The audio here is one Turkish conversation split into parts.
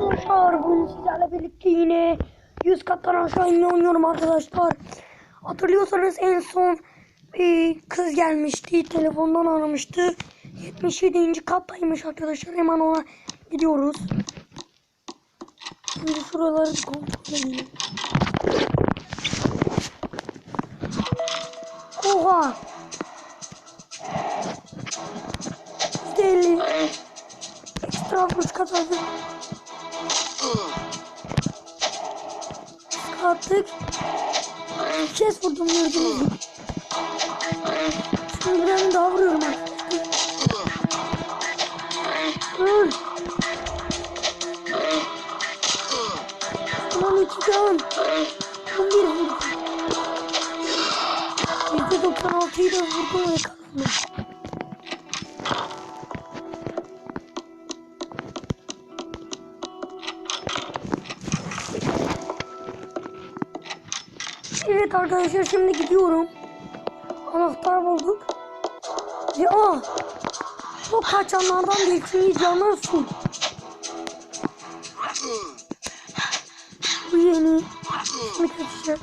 arkadaşlar bugün sizlerle birlikte yine 100 kattan aşağı inme oynuyorum arkadaşlar. Hatırlıyorsanız en son bir kız gelmişti telefondan aramıştı. 77. kattaymış arkadaşlar hemen ona gidiyoruz. Şimdi şuraları kontrol edelim. Oha! %50 ekstra vuruş kazandı. Attık. Bir kez vurdum gördüğünüz gibi. Şimdi ben daha vuruyorum arkadaşlar. Öl. Tamam iki can. 11 vurdum. %96'yı da vurdum ve arkadaşlar şimdi gidiyorum. Anahtar bulduk. Ve aa bu kaçanlardan değil çünkü. Bu yeni. Şimdi kaçacak.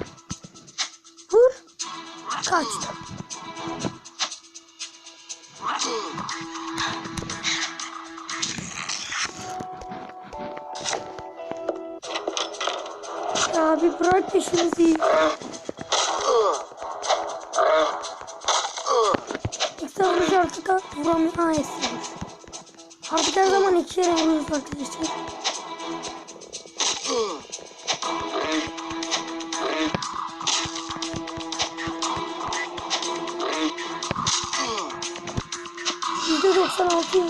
Vur. Kaçtı. Ya bir bırak peşimizi. Artık vuramıyor. Ha esirmiş. Artık her zaman iki yere vuruyoruz arkadaşlar. Yüzde doksan altıyı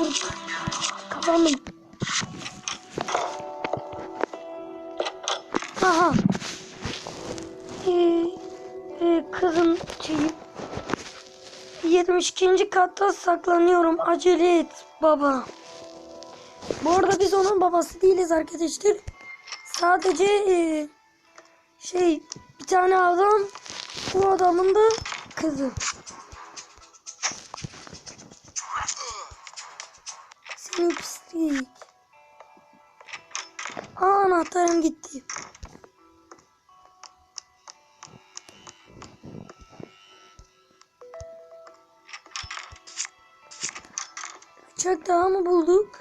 72. katta saklanıyorum. Acele et baba. Bu arada biz onun babası değiliz arkadaşlar. Sadece e, şey bir tane adam bu adamın da kızı. Seni pislik. Aa anahtarım gitti. Bıçak daha mı bulduk?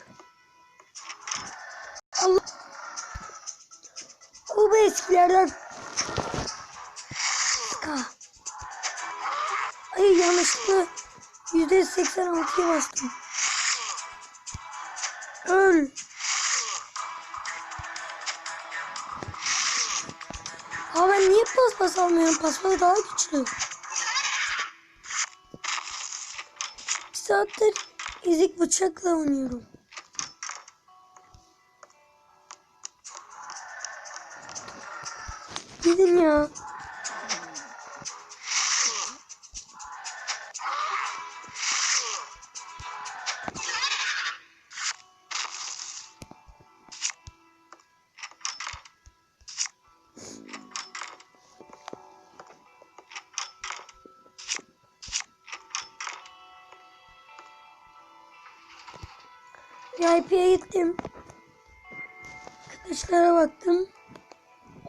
Allah. O bu eskilerden. Ay yanlışlıkla yüzde seksen altıya bastım. Öl. Aa ben niye paspas almıyorum? Paspas daha güçlü. Bir saattir ezik bıçakla oynuyorum. Gidin ya. VIP'ye gittim. Arkadaşlara baktım.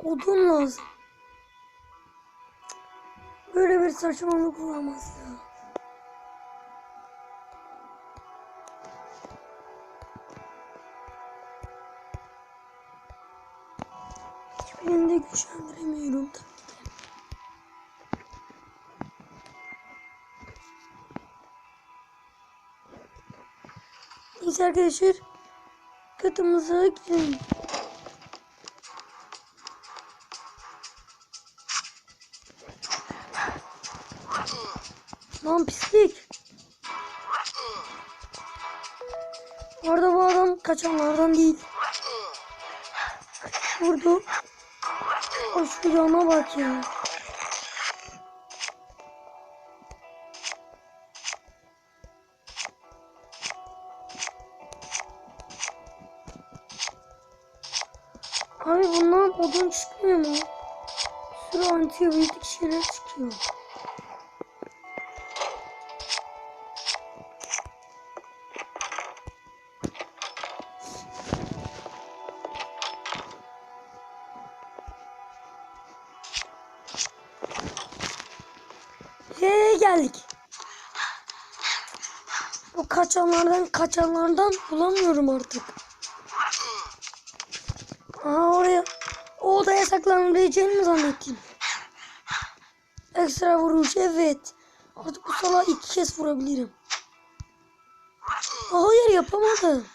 Odun lazım. Böyle bir saçmalık olamaz ya. Hiçbirini de güçlendiremiyorum tabii Neyse arkadaşlar. Katımıza gidelim. Lan pislik. Orada bu adam kaçanlardan değil. Vurdu. Şu yana bak ya. odun çıkmıyor mu? Bir sürü antibiyotik şeyler çıkıyor. Nereye geldik? Bu kaçanlardan kaçanlardan bulamıyorum artık. Aa oraya o odaya saklanabileceğini mi zannettin? Ekstra vuruş evet. Artık bu salağı iki kez vurabilirim. Hayır yapamadım.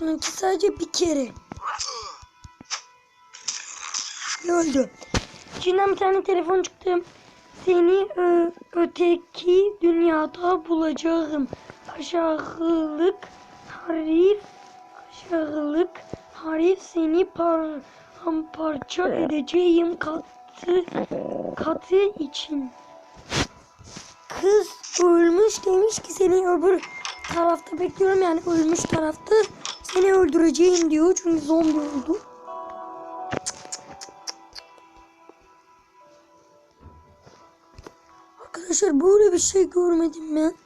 Bununki sadece bir kere. Öldü. İçinden bir tane telefon çıktı. Seni ö- öteki dünyada bulacağım. Aşağılık harif aşağılık harif seni paramparça edeceğim katı katı için. Kız ölmüş demiş ki seni öbür tarafta bekliyorum yani ölmüş tarafta seni öldüreceğim diyor çünkü zombi oldu. Arkadaşlar böyle bir şey görmedim ben.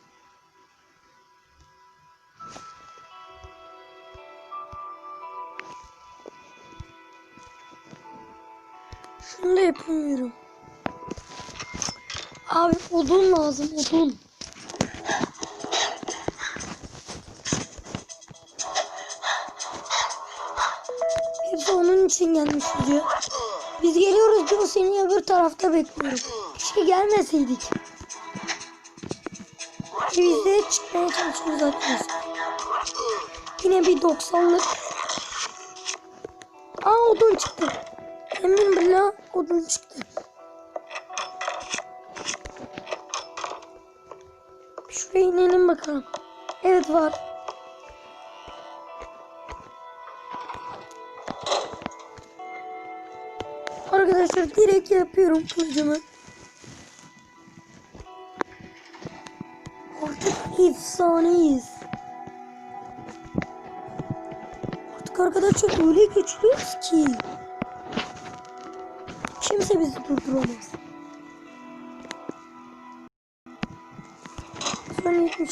Şunu da yapamıyorum. Abi odun lazım odun. Hepsi onun için gelmiş diyor. Biz geliyoruz diyor seni öbür tarafta bekliyoruz. Keşke gelmeseydik. Biz de çıkmaya çalışıyoruz arkadaşlar. Yine bir 90'lık. Aa odun çıktı. Emin billah odun çıktı. Şuraya inelim bakalım. Evet var. Arkadaşlar direkt yapıyorum kılıcımı. Artık efsaneyiz. Artık arkadaşlar öyle güçlüyüz ki. Kimse bizi durduramaz. Son 70.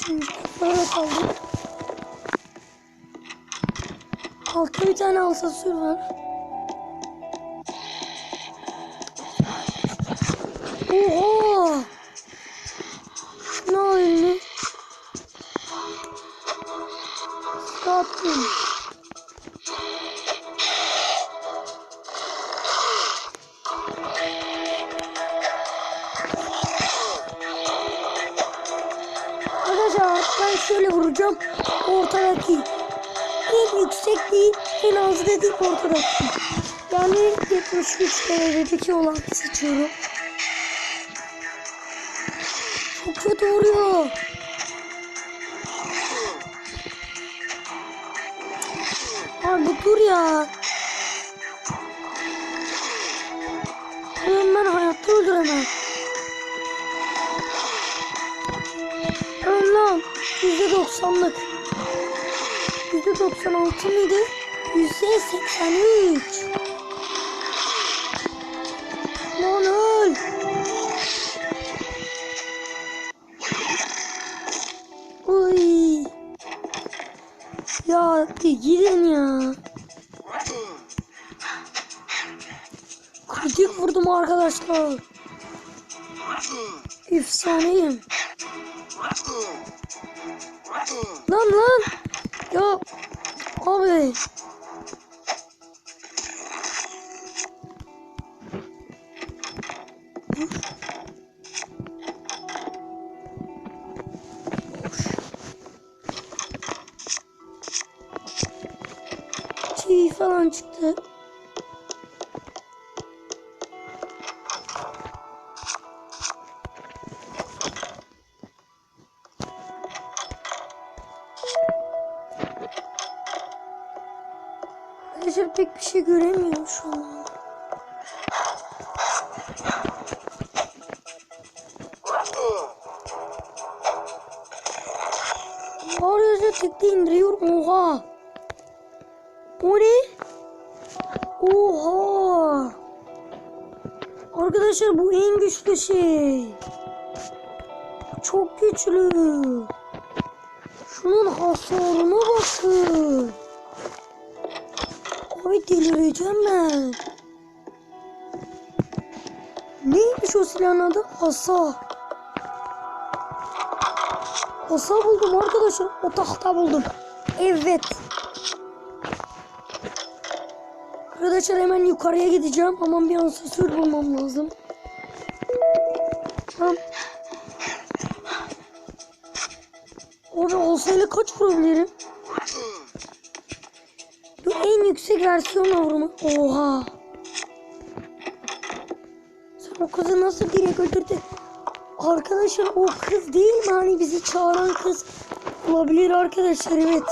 Sonra kaldık. Altta bir tane alsasür var. Oha! Yani 73 derecedeki olanı seçiyorum. Çok kötü oluyor. Abi dur ya. Ben, ben hayatta öldüremem. Öl lan. %90'lık. %96 mıydı? %83. Ya gidin ya. Kritik vurdum arkadaşlar. Efsaneyim. Lan lan. Falan çıktı. Oha. Arkadaşlar bu en güçlü şey. Çok güçlü. Şunun hasarına bakın. Abi delireceğim ben. Neymiş o silahın adı? Asa. Asa buldum arkadaşlar. O tahta buldum. Evet. Arkadaşlar hemen yukarıya gideceğim. Aman bir asansör bulmam lazım. Tamam. Orada olsaydı kaç vurabilirim? Bu en yüksek versiyon vurma. Oha. Sen o kızı nasıl direkt öldürdün? Arkadaşlar o kız değil mi? Hani bizi çağıran kız olabilir arkadaşlar evet.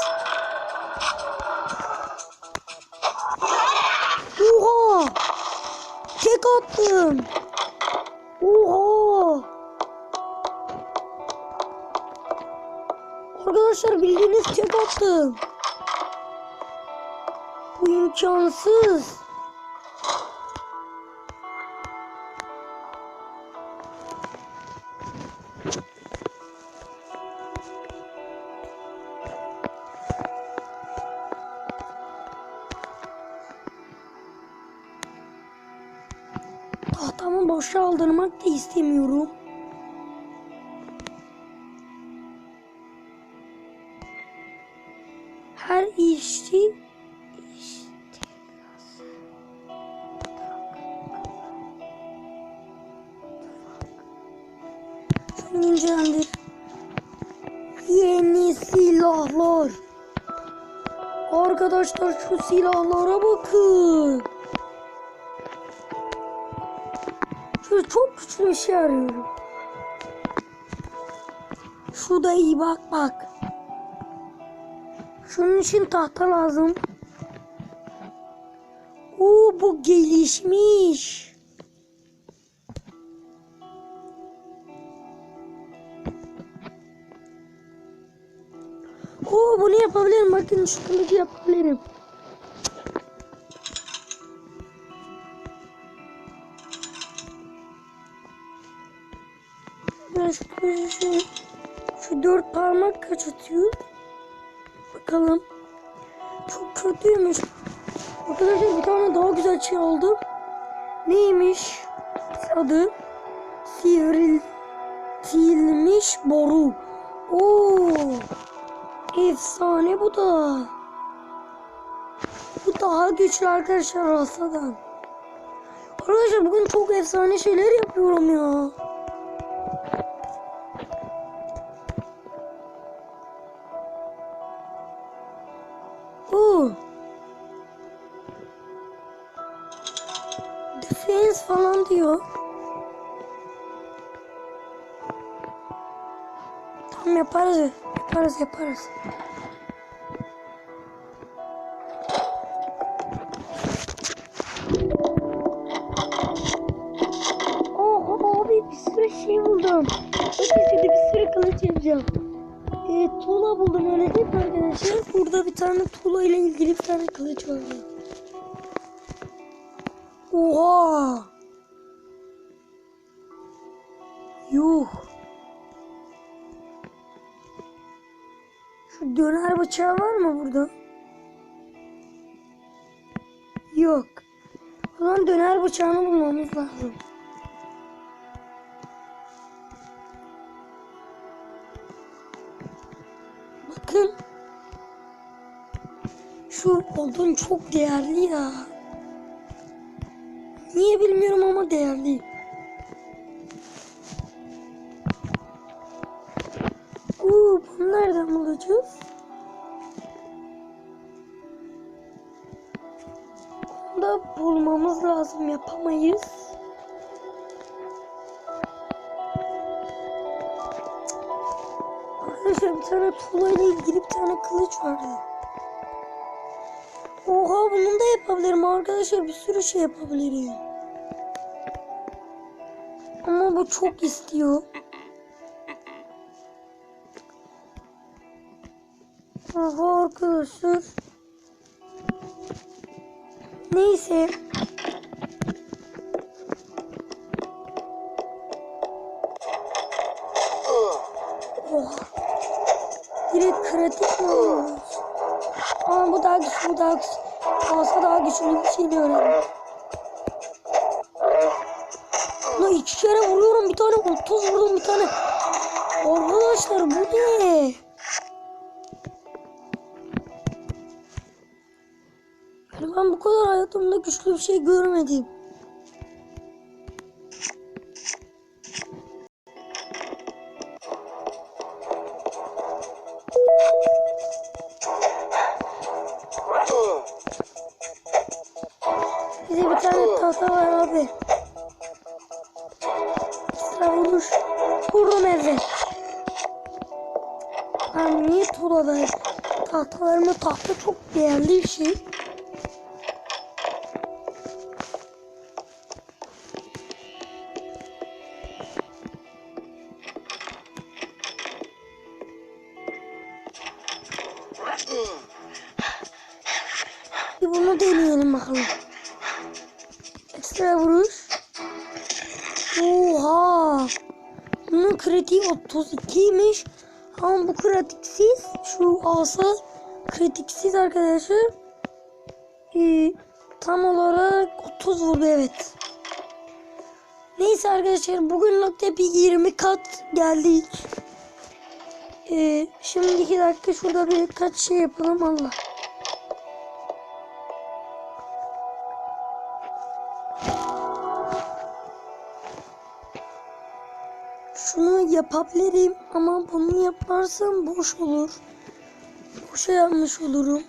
Arkadaşlar bildiğiniz tek attım. Bu imkansız. Tahtamı boşa aldırmak da istemiyorum. Arkadaşlar şu silahlara bakın. Şöyle çok güçlü bir şey arıyorum. Şu da iyi bak bak. Şunun için tahta lazım. Oo bu gelişmiş. Yapabilirim. Bakın şu kılıcı yapabilirim. Ben şu şu, dört parmak kaç atıyor? Bakalım. Çok kötüymüş. Arkadaşlar bir tane daha güzel şey oldu. Neymiş? Adı sivriltilmiş boru. Oo. Efsane bu da. Bu daha güçlü arkadaşlar Rasa'dan. Arkadaşlar bugün çok efsane şeyler yapıyorum ya. Oo. Defense falan diyor. Tamam yaparız. Yaparız yaparız. Oha abi bir sürü şey buldum. Şimdi bir sürü kılıç yapacağım. E, tuğla buldum öyle değil mi arkadaşlar? Burada bir tane tuğla ile ilgili bir tane kılıç var. Oha! Bıçağı var mı burada? Yok. Zaman döner bıçağını bulmamız lazım. Bakın. Şu odun çok değerli ya. Niye bilmiyorum ama değerli. Oo, bunu nereden bulacağız? Bulmamız lazım. Yapamayız. Arkadaşlar bir tane tuğla ile ilgili bir tane kılıç vardı. Oha bunu da yapabilirim arkadaşlar bir sürü şey yapabilirim. Ama bu çok istiyor. Oha arkadaşlar. Neyse. Oha. Direkt kritik mi olmuş? Ama bu daha güçlü, bu daha güçlü. Olsa daha güçlü bir şey öğrendim. Buna iki kere vuruyorum. Bir tane 30 vurdum bir tane. Arkadaşlar bu ne? Hayatımda güçlü bir şey görmedim. Bize bir tane tahta var abi. Sıra vuruş. Vurdum evet. Ben niye tuğla? Tahtalarımı tahta çok değerli bir şey. Oha. Bunun kritiği 32'ymiş. Ama bu kritiksiz. Şu asa kritiksiz arkadaşlar. Ee, tam olarak 30 vurdu evet. Neyse arkadaşlar bugünlükte bir 20 kat geldik. Ee, şimdi iki dakika şurada birkaç şey yapalım Allah. Şunu yapabilirim ama bunu yaparsam boş olur. Boşa yapmış olurum.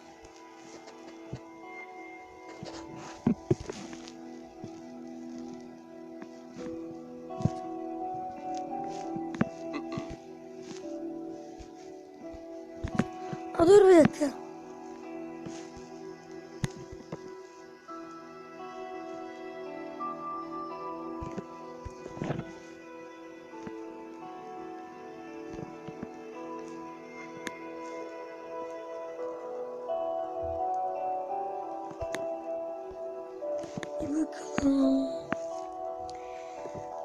Bakalım.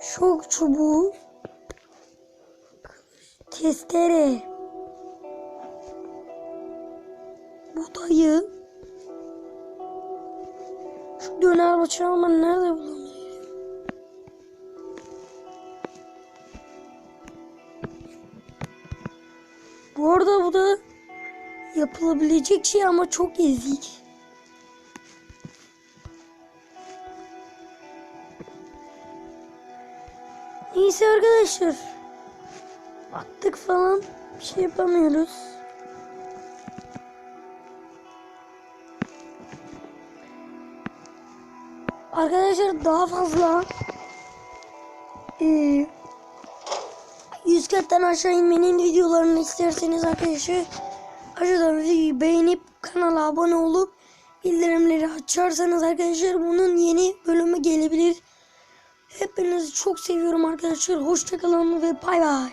Şok çubuğu. Testere. Budayı. Şu döner bıçağı ben nerede bulabilirim? Bu arada bu da yapılabilecek şey ama çok ezik. Neyse arkadaşlar. Attık falan bir şey yapamıyoruz. Arkadaşlar daha fazla eee 100 kattan aşağı inmenin videolarını isterseniz arkadaşlar aşağıdan videoyu beğenip kanala abone olup bildirimleri açarsanız arkadaşlar bunun yeni bölümü gelebilir. Hepinizi çok seviyorum arkadaşlar. Hoşçakalın ve bay bay.